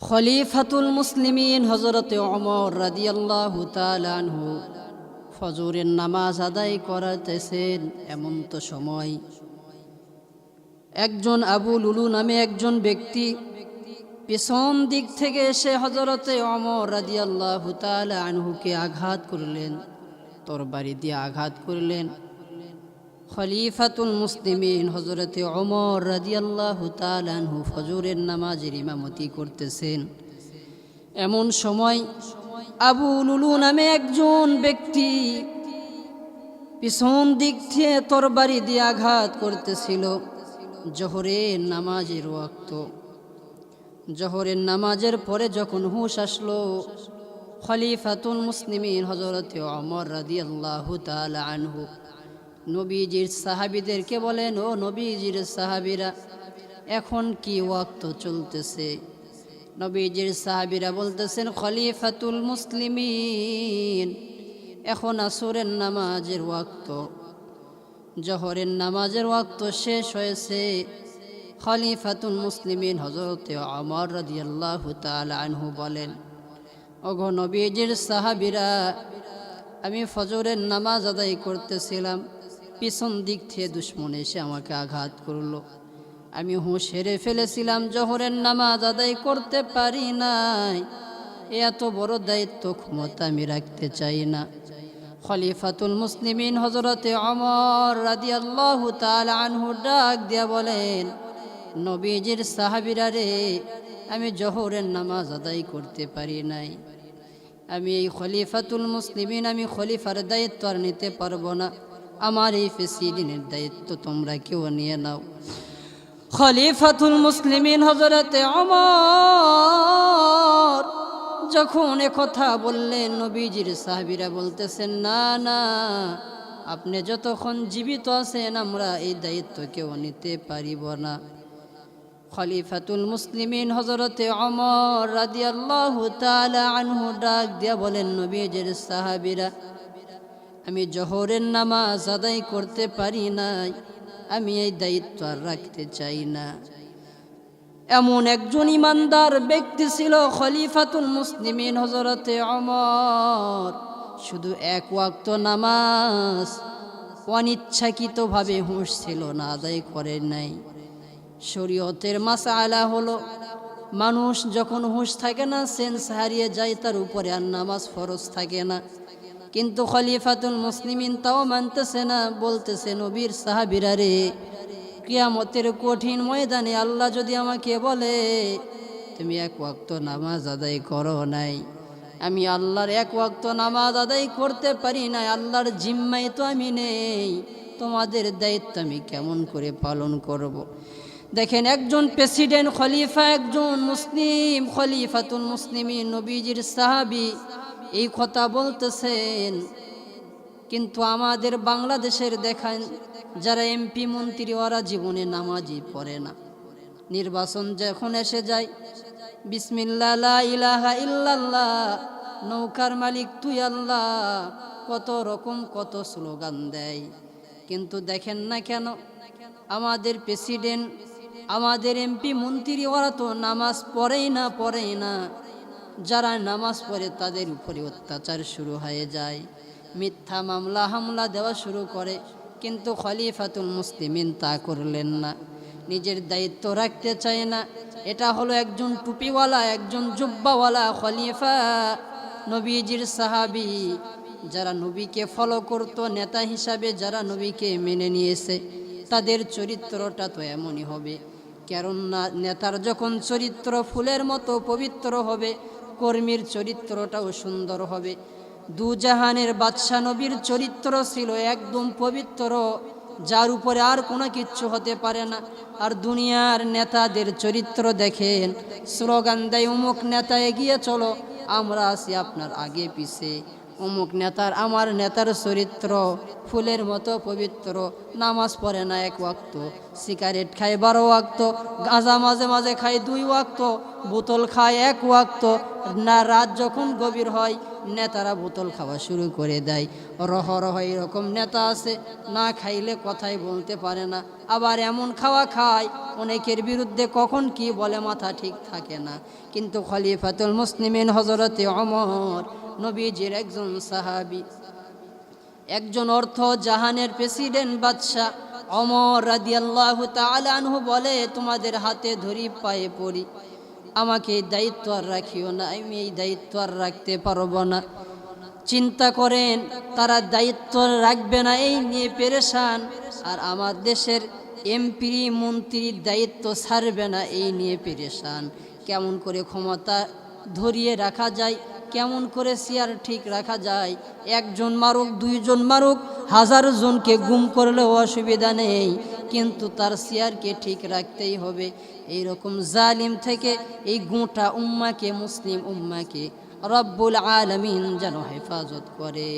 খলিফাতুল মুসলিমিন হজরতে অমর রাদিয়াল্লাহু তাআলা আনহু ফজরের নামাজ আদায় করাতেছেন এমন তো সময়। একজন আবু লুলু নামে একজন ব্যক্তি পেছন দিক থেকে এসে হজরতে অমর রাদিয়াল্লাহু তাআলা আনহুকে আঘাত করলেন, তরবারি দিয়ে আঘাত করলেন। খলিফাতুল মুসলিমিন হজরতে অমর রাদিয়াল্লাহু তাআলাহু ফজরের নামাজের ইমামতি করতেছেন। এমন সময় আবু লুলু নামে একজন ব্যক্তি পিছন দিক থেকে তরবারি দিয়ে আঘাত করতেছিল জহরের নামাজের ওয়াক্ত। জহরের নামাজের পরে যখন হুশ আসলো, খলিফাতুল মুসলিমিন হজরতে অমর রাদিয়াল্লাহু তাআলা আনহু নবীজির সাহাবিদেরকে বলেন, ও নবীজির সাহাবিরা, এখন কি ওয়াক্ত চলতেছে? নবীজির সাহাবিরা বলতেছেন, খলিফাতুল মুসলিমিন, এখন আসরের নামাজের ওয়াক্ত। জহরের নামাজের ওয়াক্ত শেষ হয়েছে। খলিফাতুল মুসলিমিন হজরতে আমর রাদিয়াল্লাহু তাআলা আনহু বলেন, ওগো নবীজির সাহাবিরা, আমি ফজরের নামাজ আদায় করতেছিলাম। পিছন দিক থেকে দুশ্মন এসে আমাকে আঘাত করল। আমি হুঁশ হেরে ফেলেছিলাম, জহরের নামাজ আদায় করতে পারি নাই। এত বড় দায়িত্ব ক্ষমতা আমি রাখতে চাই না। খলিফাতুল মুসলিমিন হজরতে অমর রাদি আল্লাহ আনহু ডাক দিয়া বলেন, নবীজির সাহাবিরা রে, আমি জহরের নামাজ আদায় করতে পারি নাই। আমি এই খলিফাতুল মুসলিমিন, আমি খলিফার দায়িত্ব আর নিতে পারব না। আমার এই প্রেসিডেন্টের দায়িত্ব তোমরা কেউ নিয়ে নাও। খলিফাতুল মুসলিমিন হজরতে অমর যখন কথা বললেন, নবীজির সাহাবিরা বলতেছেন, না না, আপনি যতক্ষণ জীবিত আছেন, আমরা এই দায়িত্ব কেউ নিতে পারিব না। খলিফাতুল মুসলিমিন হজরতে অমর রাদিয়াল্লাহু তাআলা আনহু ডাক দিয়া বলেন, নবীজির সাহাবিরা আমি জহরের নামাজ আদায় করতে পারি নাই। আমি এই দায়িত্ব আর রাখতে চাই না। এমন একজন ইমানদার ব্যক্তি ছিল খলিফাতুল মুসলিমিন হজরতে অমর শুধু এক ওয়াক্ত নামাজ অনিচ্ছাকৃতভাবে হুঁশ ছিল না, আদায় করে নাই। শরীয়তের মাসালা হলো, মানুষ যখন হুঁশ থাকে না, সেন্স হারিয়ে যায়, তার উপরে আর নামাজ ফরজ থাকে না। কিন্তু খলিফাতুল মুসলিমিন তাও মানতেছে না, বলতেছে, নবীর সাহাবিরা রে, কিয়ামতের কঠিন ময়দানে আল্লাহ যদি আমাকে বলে, তুমি এক ওয়াক্ত নামাজ আদায় করো নাই, আমি আল্লাহর এক ওয়াক্ত নামাজ আদায় করতে পারি না আল্লাহর জিম্মাই তো আমি নেই, তোমাদের দায়িত্ব আমি কেমন করে পালন করব। দেখেন, একজন প্রেসিডেন্ট খলিফা, একজন মুসলিম, খলিফাতুল মুসলিমিন, নবীজির সাহাবি এই কথা বলতেছেন, কিন্তু আমাদের বাংলাদেশের দেখান, যারা এমপি, মন্ত্রী, ওরা জীবনে নামাজই পড়ে না। নির্বাচন যখন এসে যায়, বিসমিল্লা ইলাহা ইল্লাল্লাহ, নৌকার মালিক তুই আল্লাহ, কত রকম, কত স্লোগান দেয়। কিন্তু দেখেন না কেন, আমাদের প্রেসিডেন্ট, আমাদের এমপি, মন্ত্রী, ওরা তো নামাজ পড়েই না পড়েই না। যারা নামাজ পড়ে তাদের উপরে অত্যাচার শুরু হয়ে যায়। মিথ্যা মামলা, হামলা দেওয়া শুরু করে, কিন্তু খলিফাতুল মুসলিমিন তা করলেন না। নিজের দায়িত্ব রাখতে চায় না। এটা হলো একজন টুপিওয়ালা, একজন জুব্বাওয়ালা খলিফা, নবীজির সাহাবি, যারা নবীকে ফলো করত, নেতা হিসাবে যারা নবীকে মেনে নিয়েছে। তাদের চরিত্রটা তো এমনই হবে। কেননা, নেতার যখন চরিত্র ফুলের মতো পবিত্র হবে কর্মীর চরিত্রটাও সুন্দর হবে। দুজাহানের বাদশা নবীর চরিত্র ছিল একদম পবিত্র, যার উপরে আর কোনো কিচ্ছু হতে পারে না। আর দুনিয়ার নেতাদের চরিত্র দেখেন, স্লোগান দেয় উমুক নেতা এগিয়ে চলো, আমরা আছি আপনার আগে পিছে। অমুক নেতার, আমার নেতার চরিত্র, ফুলের মতো পবিত্র, নামাজ পড়ে না এক ওয়াক্ত, সিগারেট খায় বারো ওয়াক্ত, গাঁজা মাঝে মাঝে খায় দুই ওয়াক্ত, বোতল খায় এক ওয়াক্ত, না রাত যখন গভীর হয়, নেতারা বোতল খাওয়া শুরু করে দেয়। রহ রহ এরকম নেতা আছে, না খাইলে কথাই বলতে পারে না, আবার এমন খাওয়া খায়, অনেকের বিরুদ্ধে কখন কি বলে মাথা ঠিক থাকে না। কিন্তু খলিফাতুল মুসলিমিন হজরতে অমর নবীজির একজন সাহাবি। একজন অর্থ জাহানের প্রেসিডেন্ট বাদশাহ অমর রাদিয়াল্লাহু তাআলা আনহু বলে, তোমাদের হাতে ধরি, পায়ে পড়ি। আমাকে এই দায়িত্ব আর রাখিও না, আমি এই দায়িত্ব আর রাখতে পারব না। চিন্তা করেন, তারা দায়িত্ব রাখবে না, এই নিয়ে পেরেশান। আর আমার দেশের এমপি মন্ত্রীর দায়িত্ব ছাড়বে না, এই নিয়ে পেরেশান। কেমন করে ক্ষমতা ধরিয়ে রাখা যায় কেমন করে চেয়ার ঠিক রাখা যায়? একজন মারুক, দুইজন মারুক, হাজার জনকে গুম করলেও অসুবিধা নেই। কিন্তু তার চেয়ারকে ঠিক রাখতেই হবে। এই রকম জালিম থেকে এই গোটা উম্মাকে, মুসলিম উম্মাকে রব্বুল আলমিন যেন হেফাজত করে।